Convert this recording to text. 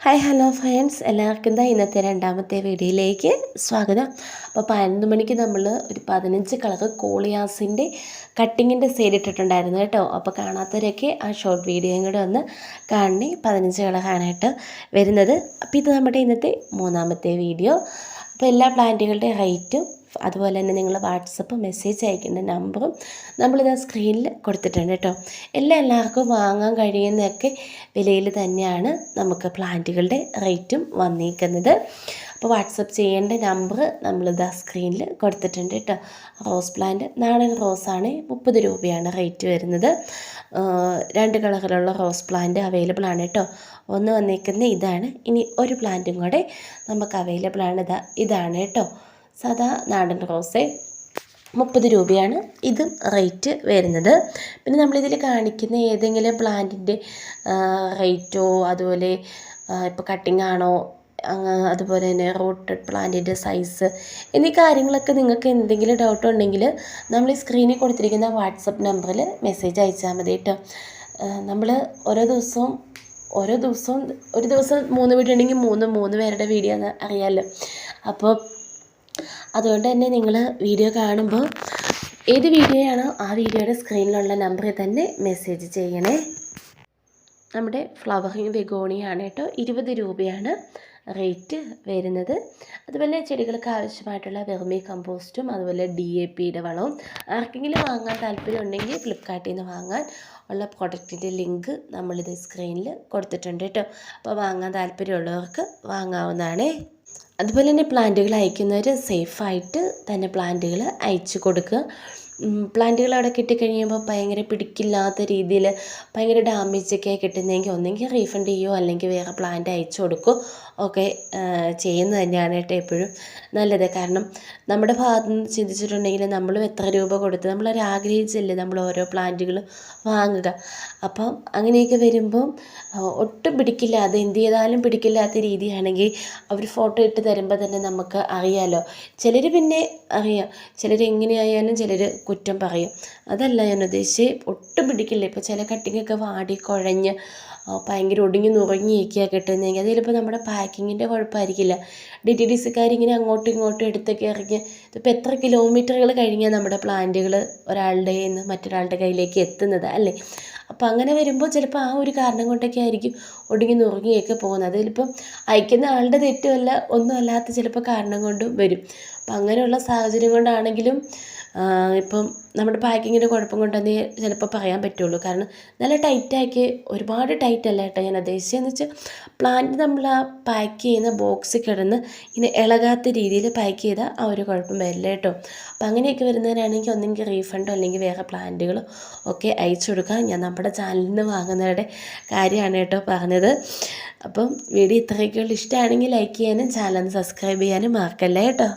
Hi hello friends എല്ലാവർക്കും എന്താ ഇന്നത്തെ രണ്ടാമത്തെ വീഡിയോയിലേക്ക് സ്വാഗതം. അപ്പോൾ പതിനൊന്ന് മണിക്ക് നമ്മൾ ഒരു പതിനഞ്ച് കളർ കോളിയാസിന്റെ കട്ടിങ്ങിന്റെ സെയിൽ ഇട്ടിട്ടുണ്ടായിരുന്നു കേട്ടോ. അപ്പോൾ കാണാത്തവരൊക്കെ ആ ഷോർട്ട് വീഡിയോയും കൂടെ ഒന്ന് കാണണേ. പതിനഞ്ച് കാണാനായിട്ട് വരുന്നത്. അപ്പോൾ ഇത് നമ്മുടെ ഇന്നത്തെ മൂന്നാമത്തെ വീഡിയോ അപ്പോൾ എല്ലാ പ്ലാന്റുകളുടെ റേറ്റും അതുപോലെ തന്നെ നിങ്ങൾ വാട്സപ്പ് മെസ്സേജ് അയക്കേണ്ട നമ്പറും നമ്മളിത് സ്ക്രീനിൽ കൊടുത്തിട്ടുണ്ട് കേട്ടോ. എല്ലാം എല്ലാവർക്കും വാങ്ങാൻ കഴിയുന്നതൊക്കെ വിലയിൽ തന്നെയാണ് നമുക്ക് പ്ലാന്റുകളുടെ റേറ്റും വന്നിരിക്കുന്നത് അപ്പോൾ വാട്സപ്പ് ചെയ്യേണ്ട നമ്പർ നമ്മളിത് സ്ക്രീനിൽ കൊടുത്തിട്ടുണ്ട് കേട്ടോ. റോസ് പ്ലാന്റ് നാടൻ റോസാണ് മുപ്പത് രൂപയാണ് റേറ്റ് വരുന്നത്. രണ്ട് കളറിലുള്ള റോസ് പ്ലാന്റ് അവൈലബിൾ ആണ് കേട്ടോ. ഒന്ന് വന്നിരിക്കുന്ന ഇതാണ്. ഇനി ഒരു പ്ലാന്റും കൂടെ നമുക്ക് അവൈലബിൾ ആണ്. ഇതാ ഇതാണ് കേട്ടോ. സാധാ നാടൻ റോസ്. മുപ്പത് രൂപയാണ് ഇതും റേറ്റ് വരുന്നത്. പിന്നെ നമ്മളിതിൽ കാണിക്കുന്ന ഏതെങ്കിലും പ്ലാന്റിന്റെ റേറ്റോ അതുപോലെ ഇപ്പോൾ കട്ടിംഗ് ആണോ അതുപോലെ തന്നെ റൂട്ടഡ് പ്ലാന്റിന്റെ സൈസ് എന്നീ കാര്യങ്ങളൊക്കെ നിങ്ങൾക്ക് എന്തെങ്കിലും ഡൗട്ട് ഉണ്ടെങ്കിൽ നമ്മൾ ഈ സ്ക്രീനിൽ കൊടുത്തിരിക്കുന്ന വാട്സപ്പ് നമ്പറിൽ മെസ്സേജ് അയച്ചാൽ മതി കേട്ടോ. നമ്മൾ ഓരോ ദിവസവും ഓരോ ദിവസവും ഒരു ദിവസം മൂന്ന് വീഡിയോ ഉണ്ടെങ്കിൽ മൂന്ന് മൂന്ന് പേരുടെ വീഡിയോ എന്ന് അറിയാമല്ലോ അപ്പോൾ അതുകൊണ്ട് തന്നെ നിങ്ങൾ വീഡിയോ കാണുമ്പോൾ ഏത് വീഡിയോയാണോ ആ വീഡിയോയുടെ സ്ക്രീനിലുള്ള നമ്പറിൽ തന്നെ മെസ്സേജ് ചെയ്യണേ. നമ്മുടെ ഫ്ലവറിങ് വെഗോണിയാണ് കേട്ടോ. ഇരുപത് രൂപയാണ് റേറ്റ് വരുന്നത്. അതുപോലെ ചെടികൾക്ക് ആവശ്യമായിട്ടുള്ള വെർമി കമ്പോസ്റ്റും അതുപോലെ ഡി എ പിയുടെ വളവും. ആർക്കെങ്കിലും വാങ്ങാൻ താല്പര്യം ഉണ്ടെങ്കിൽ ഫ്ലിപ്കാർട്ടിൽ നിന്ന് വാങ്ങാൻ ഉള്ള പ്രൊഡക്റ്റിന്റെ ലിങ്ക് നമ്മളിത് സ്ക്രീനിൽ കൊടുത്തിട്ടുണ്ട് കേട്ടോ. അപ്പോൾ വാങ്ങാൻ താല്പര്യമുള്ളവർക്ക് വാങ്ങാവുന്നതാണേ. അതുപോലെ തന്നെ പ്ലാന്റുകൾ അയക്കുന്നവർ സേഫായിട്ട് തന്നെ പ്ലാന്റുകൾ അയച്ചു കൊടുക്കുക. പ്ലാന്റുകൾ അവിടെ കിട്ടിക്കഴിയുമ്പോൾ ഭയങ്കര പിടിക്കില്ലാത്ത രീതിയിൽ ഭയങ്കര ഡാമേജൊക്കെ കിട്ടുന്നതെങ്കിൽ ഒന്നെങ്കിൽ റീഫണ്ട് ചെയ്യുമോ അല്ലെങ്കിൽ വേറെ പ്ലാന്റ് അയച്ചു കൊടുക്കുകയോ ഒക്കെ ചെയ്യുന്നത് തന്നെയാണ് കേട്ടോ എപ്പോഴും നല്ലത്. കാരണം നമ്മുടെ ഭാഗത്തു നിന്ന് ചിന്തിച്ചിട്ടുണ്ടെങ്കിൽ നമ്മളും എത്ര രൂപ കൊടുത്ത് നമ്മളൊരു ആഗ്രഹിച്ചല്ലേ നമ്മൾ ഓരോ പ്ലാന്റുകൾ വാങ്ങുക. അപ്പം അങ്ങനെയൊക്കെ വരുമ്പം ഒട്ടും പിടിക്കില്ലാതെ എന്ത് ചെയ്താലും പിടിക്കില്ലാത്ത രീതിയാണെങ്കിൽ അവർ ഫോട്ടോ ഇട്ട് തരുമ്പോൾ തന്നെ നമുക്ക് അറിയാമല്ലോ ചിലർ പിന്നെ അറിയാം. ചിലർ എങ്ങനെയായാലും ചിലർ കുറ്റം പറയും. അതല്ല ഞാൻ ഉദ്ദേശിച്ച് ഒട്ടും പിടിക്കില്ല. ഇപ്പോൾ ചില കട്ടിങ്ങൊക്കെ വാടി കുഴഞ്ഞ് ഭയങ്കര ഒടുങ്ങി നുറങ്ങിയൊക്കെയാണ് കിട്ടുന്നതെങ്കിൽ അത് ചിലപ്പോൾ നമ്മുടെ പാക്കിങ്ങിന്റെ കുഴപ്പമായിരിക്കില്ല. ഡി ടി ഡി സിക്കാരിങ്ങനെ അങ്ങോട്ടും ഇങ്ങോട്ടും എടുത്തൊക്കെ ഇറങ്ങി ഇതിപ്പോൾ എത്ര കിലോമീറ്ററുകൾ കഴിഞ്ഞാൽ നമ്മുടെ പ്ലാന്റുകൾ ഒരാളുടെ നിന്ന് മറ്റൊരാളുടെ കയ്യിലേക്ക് എത്തുന്നത് അല്ലേ? അപ്പോൾ അങ്ങനെ വരുമ്പോൾ ചിലപ്പോൾ ആ ഒരു കാരണം കൊണ്ടൊക്കെ ആയിരിക്കും ഒടുങ്ങി നുറുങ്ങിയൊക്കെ പോകുന്നത്. അതിലിപ്പം അയക്കുന്ന ആളുടെ തെറ്റുമല്ല ഒന്നുമല്ലാത്ത ചിലപ്പോൾ കാരണം കൊണ്ടും വരും. അപ്പം അങ്ങനെയുള്ള സാഹചര്യം കൊണ്ടാണെങ്കിലും ഇപ്പം നമ്മുടെ പാക്കിങ്ങിന്റെ കുഴപ്പം കൊണ്ടെന്നേ ചിലപ്പോൾ പറയാൻ പറ്റുള്ളൂ. കാരണം നല്ല ടൈറ്റാക്കി ഒരുപാട് ടൈറ്റ് അല്ല കേട്ടോ ഞാൻ ഉദ്ദേശിച്ചതെന്ന് വെച്ചാൽ പ്ലാന്റ് നമ്മൾ ആ പാക്ക് ചെയ്യുന്ന ബോക്സ് കിടന്ന് ഇങ്ങനെ ഇളകാത്ത രീതിയിൽ പാക്ക് ചെയ്താൽ ആ ഒരു കുഴപ്പം വരില്ല കേട്ടോ. അപ്പം അങ്ങനെയൊക്കെ വരുന്നവരാണെങ്കിൽ ഒന്നെങ്കിൽ റീഫണ്ടോ അല്ലെങ്കിൽ വേറെ പ്ലാന്റുകളോ ഒക്കെ അയച്ചു കൊടുക്കാം ഞാൻ നമ്മുടെ ചാനലിൽ നിന്ന് വാങ്ങുന്നവരുടെ കാര്യമാണ് കേട്ടോ പറഞ്ഞത്. അപ്പം വീഡിയോ ഇത്രയൊക്കെയുള്ള ഇഷ്ടമാണെങ്കിൽ ലൈക്ക് ചെയ്യാനും ചാനൽ സബ്സ്ക്രൈബ് ചെയ്യാനും മറക്കല്ലേ കേട്ടോ.